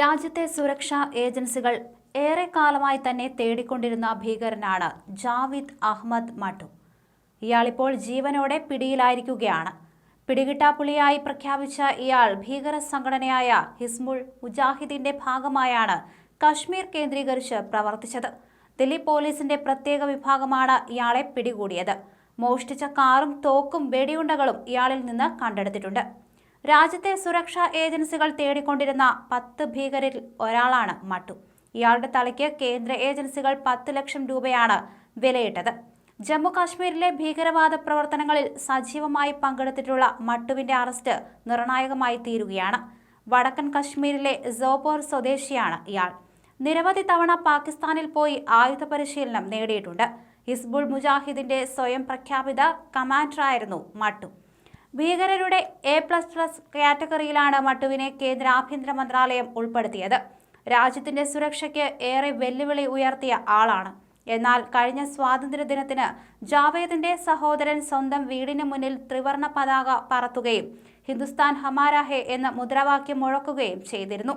രാജ്യത്തെ സുരക്ഷാ ഏജൻസികൾ ഏറെക്കാലമായി തന്നെ തേടിക്കൊണ്ടിരുന്ന ഭീകരനാണ് ജാവിദ് അഹമ്മദ് മട്ടു. ഇയാളിപ്പോൾ ജീവനോടെ പിടിയിലായിരിക്കുകയാണ്. പിടികിട്ടാപ്പുള്ളിയായി പ്രഖ്യാപിച്ച ഇയാൾ ഭീകര സംഘടനയായ ഹിസ്മുൾ മുജാഹിദിന്റെ ഭാഗമായാണ് കശ്മീർ കേന്ദ്രീകരിച്ച് പ്രവർത്തിച്ചത്. ദില്ലി പോലീസിന്റെ പ്രത്യേക വിഭാഗമാണ് ഇയാളെ പിടികൂടിയത്. മോഷ്ടിച്ച കാറും തോക്കും വെടിയുണ്ടകളും ഇയാളിൽ നിന്ന് കണ്ടെടുത്തിട്ടുണ്ട്. രാജ്യത്തെ സുരക്ഷാ ഏജൻസികൾ തേടിക്കൊണ്ടിരുന്ന പത്ത് ഭീകരിൽ ഒരാളാണ് മട്ടു. ഇയാളുടെ തലയ്ക്ക് കേന്ദ്ര ഏജൻസികൾ പത്ത് ലക്ഷം രൂപയാണ് വിലയിട്ടത്. ജമ്മു കാശ്മീരിലെ ഭീകരവാദ പ്രവർത്തനങ്ങളിൽ സജീവമായി പങ്കെടുത്തിട്ടുള്ള മട്ടുവിന്റെ അറസ്റ്റ് നിർണായകമായി തീരുകയാണ്. വടക്കൻ കശ്മീരിലെ സോപോർ സ്വദേശിയാണ് ഇയാൾ. നിരവധി തവണ പാകിസ്ഥാനിൽ പോയി ആയുധ പരിശീലനം നേടിയിട്ടുണ്ട്. ഹിസ്ബുൾ മുജാഹിദിന്റെ സ്വയം പ്രഖ്യാപിത കമാൻഡറായിരുന്നു മട്ടു. ഭീകരരുടെ എ പ്ലസ് പ്ലസ് കാറ്റഗറിയിലാണ് മട്ടുവിനെ കേന്ദ്ര ആഭ്യന്തര മന്ത്രാലയം ഉൾപ്പെടുത്തിയത്. രാജ്യത്തിന്റെ സുരക്ഷയ്ക്ക് ഏറെ വെല്ലുവിളി ഉയർത്തിയ ആളാണ്. എന്നാൽ കഴിഞ്ഞ സ്വാതന്ത്ര്യ ദിനത്തിന് ജാവേദിന്റെ സഹോദരൻ സ്വന്തം വീടിന് മുന്നിൽ ത്രിവർണ പതാക പറത്തുകയും ഹിന്ദുസ്ഥാൻ ഹമാരാഹെ എന്ന മുദ്രാവാക്യം മുഴക്കുകയും ചെയ്തിരുന്നു.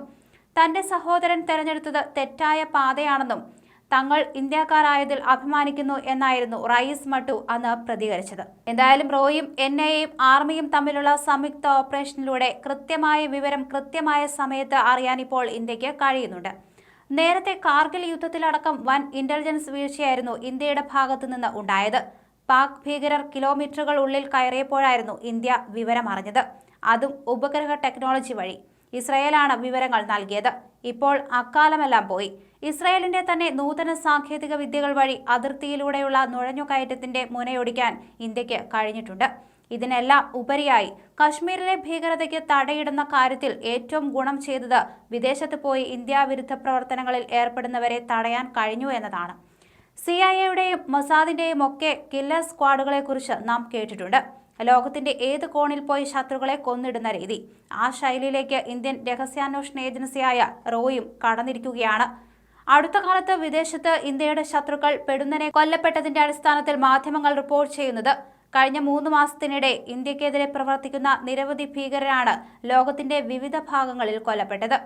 തന്റെ സഹോദരൻ തെരഞ്ഞെടുത്തത് തെറ്റായ പാതയാണെന്നും തങ്ങൾ ഇന്ത്യക്കാരായതിൽ അഭിമാനിക്കുന്നു എന്നായിരുന്നു റയീസ് മട്ടു അന്ന് പ്രതികരിച്ചത്. എന്തായാലും റോയും എൻ ഐയും ആർമിയും തമ്മിലുള്ള സംയുക്ത ഓപ്പറേഷനിലൂടെ കൃത്യമായ വിവരം കൃത്യമായ സമയത്ത് അറിയാൻ ഇപ്പോൾ ഇന്ത്യയ്ക്ക് കഴിയുന്നുണ്ട്. നേരത്തെ കാർഗിൽ യുദ്ധത്തിലടക്കം വൻ ഇന്റലിജൻസ് വീഴ്ചയായിരുന്നു ഇന്ത്യയുടെ ഭാഗത്തു നിന്ന് ഉണ്ടായത്. പാക് ഭീകരർ കിലോമീറ്ററുകൾ ഉള്ളിൽ കയറിയപ്പോഴായിരുന്നു ഇന്ത്യ വിവരമറിഞ്ഞത്. അതും ഉപഗ്രഹ ടെക്നോളജി വഴി. ഇസ്രയേലാണ് വിവരങ്ങൾ നൽകിയത്. ഇപ്പോൾ അക്കാലമെല്ലാം പോയി. ഇസ്രയേലിന്റെ തന്നെ നൂതന സാങ്കേതിക വിദ്യകൾ വഴി അതിർത്തിയിലൂടെയുള്ള നുഴഞ്ഞുകയറ്റത്തിന്റെ മുനയൊടിക്കാൻ ഇന്ത്യയ്ക്ക് കഴിഞ്ഞിട്ടുണ്ട്. ഇതിനെല്ലാം ഉപരിയായി കശ്മീരിലെ ഭീകരതയ്ക്ക് തടയിടുന്ന കാര്യത്തിൽ ഏറ്റവും ഗുണം ചെയ്തത് വിദേശത്ത് പോയി ഇന്ത്യ വിരുദ്ധ പ്രവർത്തനങ്ങളിൽ ഏർപ്പെടുന്നവരെ തടയാൻ കഴിഞ്ഞു എന്നതാണ്. സി ഐ എയുടെയും മൊസാദിന്റെയും ഒക്കെ കില്ലർ സ്ക്വാഡുകളെക്കുറിച്ച് നാം കേട്ടിട്ടുണ്ട്. ലോകത്തിന്റെ ഏത് കോണിൽ പോയി ശത്രുക്കളെ കൊന്നിടുന്ന രീതി? ആ ശൈലിയിലേക്ക് ഇന്ത്യൻ രഹസ്യാന്വേഷണ ഏജൻസിയായ റോയും കടന്നിരിക്കുകയാണ്. അടുത്ത കാലത്ത് വിദേശത്ത് ഇന്ത്യയുടെ ശത്രുക്കൾ പെടുന്നനെ കൊല്ലപ്പെട്ടതിന്റെ അടിസ്ഥാനത്തിൽ മാധ്യമങ്ങൾ റിപ്പോർട്ട് ചെയ്യുന്നത്. കഴിഞ്ഞ മൂന്ന് മാസത്തിനിടെ ഇന്ത്യക്കെതിരെ പ്രവർത്തിക്കുന്ന നിരവധി ഭീകരരാണ് ലോകത്തിന്റെ വിവിധ ഭാഗങ്ങളിൽ കൊല്ലപ്പെട്ടത്.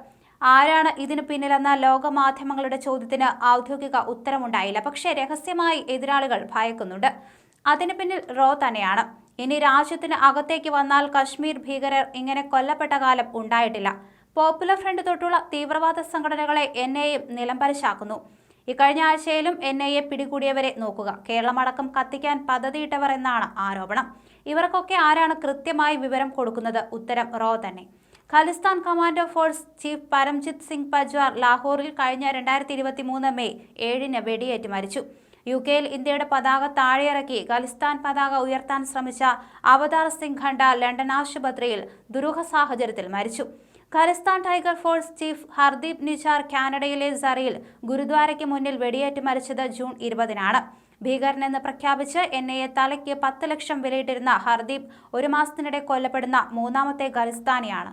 ആരാണ് ഇതിന് പിന്നിലെന്ന ലോകമാധ്യമങ്ങളുടെ ചോദ്യത്തിന് ഔദ്യോഗിക ഉത്തരമുണ്ടായില്ല. പക്ഷേ രഹസ്യമായി എതിരാളികൾ ഭയക്കുന്നുണ്ട്. അതിന് പിന്നിൽ റോ തന്നെയാണ്. ഇനി രാജ്യത്തിന് അകത്തേക്ക് വന്നാൽ കശ്മീർ ഭീകരർ ഇങ്ങനെ കൊല്ലപ്പെട്ട കാലം ഉണ്ടായിട്ടില്ല. പോപ്പുലർ ഫ്രണ്ട് തൊട്ടുള്ള തീവ്രവാദ സംഘടനകളെ എൻ ഐയും നിലംപരിശാക്കുന്നു ഇക്കഴിഞ്ഞ ആഴ്ചയിലും എൻ ഐ എ പിടികൂടിയവരെ നോക്കുക. കേരളമടക്കം കത്തിക്കാൻ പദ്ധതിയിട്ടവർ എന്നാണ് ആരോപണം. ഇവർക്കൊക്കെ ആരാണ് കൃത്യമായി വിവരം കൊടുക്കുന്നത്? ഉത്തരം റോ തന്നെ. Khalistan commando force chief Paramjit Singh Panjwar ലാഹോറിൽ കഴിഞ്ഞ രണ്ടായിരത്തി ഇരുപത്തി മൂന്ന് മെയ് ഏഴിന് വെടിയേറ്റ് മരിച്ചു. യു കെയിൽ ഇന്ത്യയുടെ പതാക താഴെയിറക്കി ഖലിസ്ഥാൻ പതാക ഉയർത്താൻ ശ്രമിച്ച അവതാർ സിംഗ് ഖണ്ഡ ലണ്ടൻ ആശുപത്രിയിൽ ദുരൂഹ സാഹചര്യത്തിൽ മരിച്ചു. Khalistan tiger force chief Hardeep Nijjar കാനഡയിലെ സറിയിൽ ഗുരുദ്വാരയ്ക്ക് മുന്നിൽ വെടിയേറ്റ് മരിച്ചത് ജൂൺ ഇരുപതിനാണ്. ഭീകരനെന്ന് പ്രഖ്യാപിച്ച് എൻ ഐ എ തലയ്ക്ക് പത്ത് ലക്ഷം വിലയിട്ടിരുന്ന ഹർദീപ് ഒരു മാസത്തിനിടെ കൊല്ലപ്പെടുന്ന മൂന്നാമത്തെ ഖലിസ്ഥാനിയാണ്.